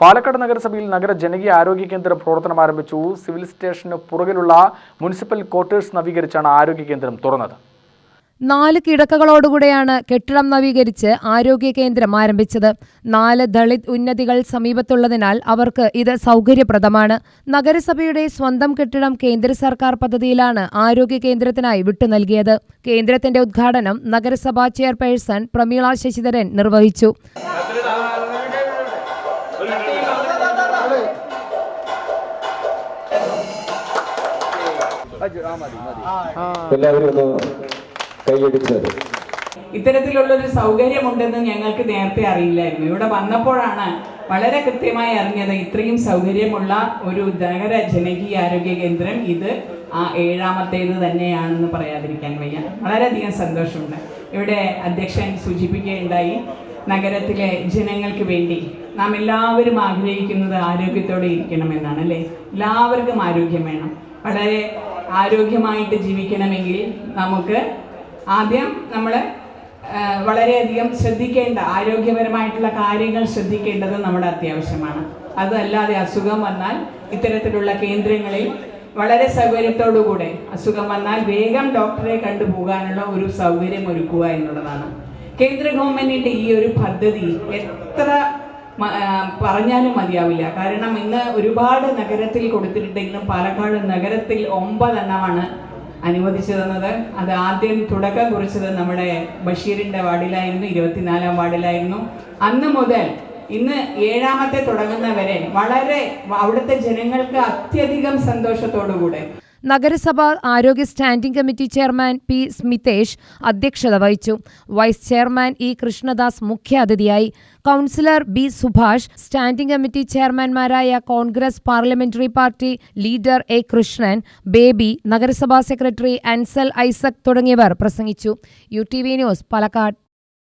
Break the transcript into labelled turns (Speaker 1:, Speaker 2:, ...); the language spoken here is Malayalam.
Speaker 1: പാലക്കാട് നഗരസഭയിൽ നഗര ജനകീയ ആരോഗ്യ കേന്ദ്രം പ്രവർത്തനം ആരംഭിച്ചു. സിവിൽ സ്റ്റേഷന് പുറകിലുള്ള മുനിസിപ്പൽ ക്വാർട്ടേഴ്സ് നവീകരിച്ചാണ് ആരോഗ്യ കേന്ദ്രം തുറന്നത്.
Speaker 2: നാല് കിടക്കകളോടുകൂടെയാണ് കെട്ടിടം നവീകരിച്ച് ആരോഗ്യ കേന്ദ്രം ആരംഭിച്ചത്. നാല് ദളിത് ഉന്നതികൾ സമീപത്തുള്ളതിനാൽ അവർക്ക് ഇത് സൗകര്യപ്രദമാണ്. നഗരസഭയുടെ സ്വന്തം കെട്ടിടം കേന്ദ്ര സർക്കാർ പദ്ധതിയിലാണ് ആരോഗ്യ കേന്ദ്രത്തിനായി വിട്ടു നൽകിയത്. കേന്ദ്രത്തിന്റെ ഉദ്ഘാടനം നഗരസഭാ ചെയർപേഴ്സൺ പ്രമീള ശശിധരൻ നിർവഹിച്ചു.
Speaker 3: എല്ലാവരും ഒന്ന് ഒരു
Speaker 4: ഇത്തരത്തിലുള്ളൊരു സൗകര്യമുണ്ടെന്ന് ഞങ്ങൾക്ക് നേരത്തെ അറിയില്ലായിരുന്നു. ഇവിടെ വന്നപ്പോഴാണ് വളരെ കൃത്യമായി അറിഞ്ഞത് ഇത്രയും സൗകര്യമുള്ള ഒരു നഗര ജനകീയ ആരോഗ്യ കേന്ദ്രം ഇത് ആ ഏഴാമത്തേത് തന്നെയാണെന്ന് പറയാതിരിക്കാൻ വയ്യ. വളരെയധികം സന്തോഷമുണ്ട്. ഇവിടെ അധ്യക്ഷൻ സൂചിപ്പിക്കുകയുണ്ടായി നഗരത്തിലെ ജനങ്ങൾക്ക് വേണ്ടി നാം എല്ലാവരും ആഗ്രഹിക്കുന്നത് ആരോഗ്യത്തോടെ ഇരിക്കണമെന്നാണ് അല്ലേ? എല്ലാവർക്കും ആരോഗ്യം വേണം. വളരെ ആരോഗ്യമായിട്ട് ജീവിക്കണമെങ്കിൽ നമുക്ക് ആദ്യം നമ്മൾ വളരെയധികം ശ്രദ്ധിക്കേണ്ട ആരോഗ്യപരമായിട്ടുള്ള കാര്യങ്ങൾ ശ്രദ്ധിക്കേണ്ടത് നമ്മുടെ അത്യാവശ്യമാണ്. അതല്ലാതെ അസുഖം വന്നാൽ ഇത്തരത്തിലുള്ള കേന്ദ്രങ്ങളിൽ വളരെ സൗകര്യത്തോടുകൂടെ അസുഖം വന്നാൽ വേഗം ഡോക്ടറെ കണ്ടുപോകാനുള്ള ഒരു സൗകര്യം ഒരുക്കുക എന്നുള്ളതാണ്. കേന്ദ്ര ഗവൺമെന്റിന്റെ ഈ ഒരു പദ്ധതി എത്ര പറഞ്ഞാലും മതിയാവില്ല. കാരണം ഇന്ന് ഒരുപാട് നഗരത്തിൽ കൊടുത്തിട്ടുണ്ടെങ്കിലും പാലക്കാട് നഗരത്തിൽ ഒമ്പതെണ്ണമാണ് അനുവദിച്ചു തന്നത് അത് ആദ്യം തുടക്കം കുറിച്ചത് നമ്മുടെ ബഷീറിന്റെ വാർഡിലായിരുന്നു ഇരുപത്തിനാലാം വാർഡിലായിരുന്നു. അന്ന് മുതൽ ഇന്ന് ഏഴാമത്തെ തുടങ്ങുന്നവരെ വളരെ അവിടുത്തെ ജനങ്ങൾക്ക് അത്യധികം സന്തോഷത്തോടുകൂടെ
Speaker 2: നഗരസഭ ആരോഗ്യ standing committee chairman P Smithesh അധ്യക്ഷത വഹിച്ചു. വൈസ് ചെയർമാൻ ഇ കൃഷ്ണദാസ് മുഖ്യാതിഥിയായി. Councillor B Subhash standing committee ചെയർമാൻമാരായ Congress parliamentary party leader A Krishnan Baby നഗരസഭാ സെക്രട്ടറി അൻസൽ ഐസക് തുടങ്ങിയവർ പ്രസംഗിച്ചു. U T V news Palakkad.